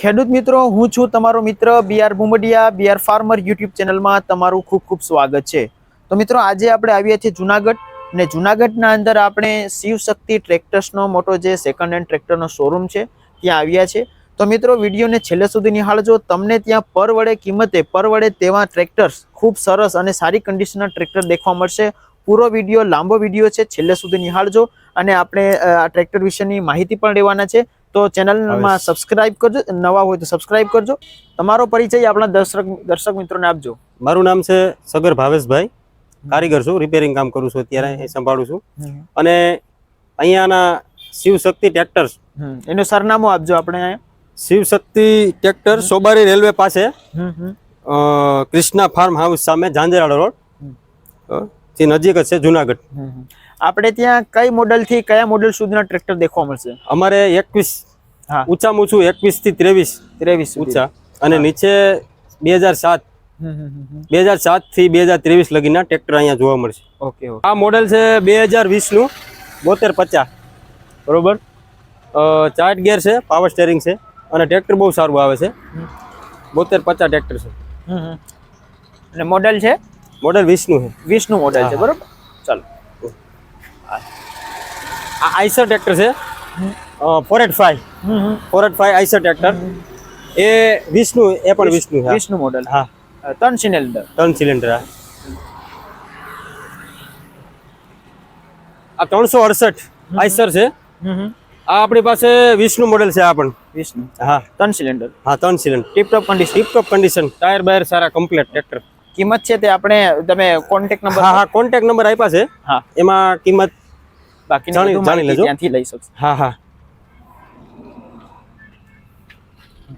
ખેડૂત મિત્રો, હું છું તમારો મિત્ર BR Bhumdiya BR farmer YouTube ચેનલમાં તમારું ખૂબ ખૂબ સ્વાગત છે. તો મિત્રો, આજે આપણે આવ્યા છીએ જુનાગઢ ને જુનાગઢના અંદર આપણે શિવશક્તિ ટ્રેક્ટર્સનો મોટો જે સેકન્ડ હેન્ડ ટ્રેક્ટરનો શોરૂમ છે, ત્યાં આવ્યા છે. તો મિત્રો, વિડીયોને છેલ્લે સુધી નિહાળજો. તમને ત્યાં પર વડે કિંમતે, પર વડે તેવા ટ્રેક્ટર્સ ખૂબ સરસ અને સારી કન્ડિશનના ટ્રેક્ટર દેખવા મળશે. પૂરો વીડિયો લાંબો વીડિયો છે, છેલ્લે સુધી નિહાળજો. અને આપણે આ ટ્રેક્ટર વિશેની માહિતી પણ લેવાના છે. તો ચેનલમાં સબસ્ક્રાઇબ કરજો નવા હોય તો સબસ્ક્રાઇબ કરજો. તમારો પરિચય આપણા દર્શક દર્શક મિત્રોને આપજો. મારું નામ છે સગર ભાવેશભાઈ. કારીગર છું રિપેરિંગ કામ કરું છું અત્યારે એ સંભાળું છું. અને અહીંયાના શિવશક્તિ ટ્રેક્ટર્સ એનું સરનામું આપજો આપણે શિવશક્તિ શિવ ટ્રેક્ટર સોબારી રેલવે પાસે. ક્રિષ્ના ફાર્મ હાઉસ સામે ઝાંઝરાળા રોડ. જે નજીક જ છે જુનાગઢ. આપણે ત્યાં કઈ મોડેલથી કયા મોડેલ સુધીના ટ્રેક્ટર દેખવા મળશે? અમારે એકવીસ હા. ઊંચામાં ઊંચું એકવીસથી ત્રેવીસ. ત્રેવીસ ઊંચા. અને નીચે બે હજાર સાત. બે હજાર સાતથી બે હજાર ત્રેવીસ લગીના ટ્રેક્ટર અહીંયા જોવા મળશે. ઓકે આ મોડેલ છે બે હજાર વીસનું બોતેર પચાસ. બરોબર? ચાર્ટ ગેર છે પાવર સ્ટેરિંગ છે અને ટ્રેક્ટર બહુ સારું આવે છે. બોતેર પચાસ ટ્રેક્ટર છે. અને મોડેલ છે? મોડેલ વિષ્ણુ છે. વીસ મોડેલ છે હા, બરોબર? ચાલો. આ આઈસર ટ્રેક્ટર છે. Four eight five four eight five Eicher tractor. એ વિષ્ણુ એ પણ વિષ્ણુ છે વીસ મોડેલ. હા. ત્રણ સિલિન્ડર. ત્રણ સિલિન્ડર આ આ ત્રણસો અડસઠ આઈસર છે. આ આપણી પાસે વિષ્ણુ મોડેલ છે આ પણ. વિષ્ણુ હા. ત્રણ સિલિન્ડર. હા ત્રણ cylinder. Tiptop condition tiptop condition tyre બાયર સારા કમ્પ્લીટ ટ્રેક્ટર કિંમત છે તે આપણે તમે કોન્ટેક્ટ નંબર હા હા કોન્ટેક્ટ નંબર આપ્યા છે. હા. એમાં કિંમત બાકી જાણી- જાણી લેજો. ત્યાંથી લઈ શકશો. હા હા.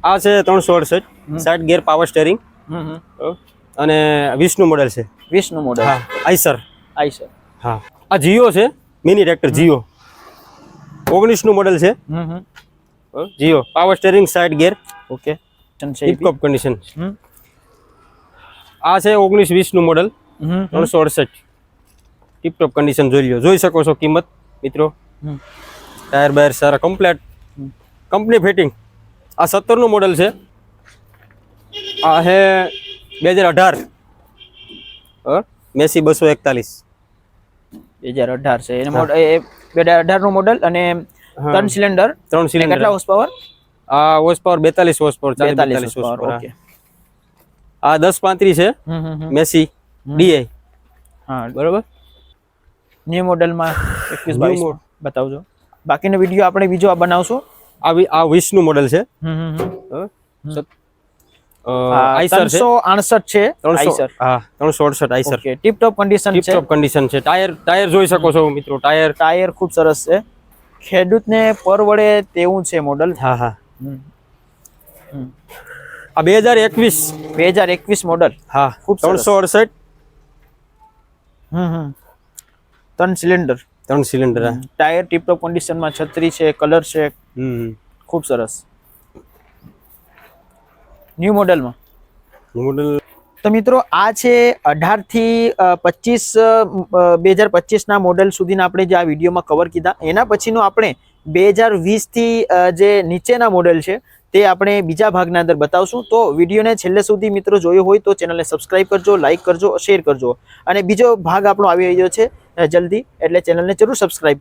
આ છે ત્રણસો અડસઠ. Side gear power steering. અને વીસનું મોડેલ છે. નું મોડેલ હા આઈસર આઈ સર હા. આ જીઓ છે. Mini tractor Jivo. ઓગણીસનું મોડેલ છે. Jivo. Power steering side gear. Okay tiptop condition આ છે ઓગણીસ વીસનું મોડલ હમ ત્રણસો અડસઠ. ટીપટોપ કન્ડિશન જોઈ લો જોઈ શકો છો કિંમત મિત્રો. ટાયર બાયર સારા કમ્પ્લેટ કંપની ફિટિંગ આ સત્તરનું મોડેલ છે. આ છે બે હજાર અઢાર. મેસી બસો એકતાલીસ. બે હજાર અઢાર છે. એને મોડલ એ બે હજાર અઢારનું મોડલ અને ત્રણ સિલિન્ડર ત્રણ સિલિન્ડર કેટલા હોર્સ પાવર આ હોર્સ પાવર બેતાલીસ હોર્સ પાવર બેતાલીસ હોર્સ પાવર ઓકે. આ દસ પાંત્રીસ છે. મેસી ડીઆઈ હા. બરોબર? ન્યુ મોડેલમાં એકવીસ બાવીસ. બતાવજો. બાકીનો વીડિયો આપણે બીજો આ બનાવશું. આ આ વીસનું મોડેલ છે. ત્રણસો આડસઠ છે હા ત્રણસો અડસઠ આઈસર ટીપ ટોપ કન્ડિશન છે. ટીપટોપ કન્ડિશન છે. ટાયર ટાયર જોઈ શકો છો મિત્રો ટાયર ટાયર ખૂબ સરસ છે. ખેડૂતને પરવડે તેવું છે મોડલ હા હા. આ બે હજાર એકવીસ. બે હજાર એકવીસ મોડલ હા ખૂબ. ત્રણસો અડસઠ. હમ હમ. ત્રણ સિલિન્ડર ત્રણ સિલિન્ડર ટાયર ટીપટોપ કન્ડિશનમાં છત્રી છે કલર છે. હમ ખૂબ સરસ. ન્યુ મોડેલમાં મોડેલ તો મિત્રો આ છે અઢારથી પચીસ બે હજાર પચીસના મોડેલ સુધીના આપણે જે આ વિડીયોમાં કવર કીધા. એના પછીનું આપણે બે હજાર વીસથી જે નીચેના મોડેલ છે તે આપણે બીજા ભાગના અંદર બતાવશું. તો વિડીયોને છેલ્લે સુધી મિત્રો જોયો હોય તો ચેનલને સબસ્ક્રાઈબ કરજો લાઇક કરજો શેર કરજો. અને બીજો ભાગ આપણો આવી રહ્યો છે જલ્દી. એટલે ચેનલને જરૂર સબસ્ક્રાઇબ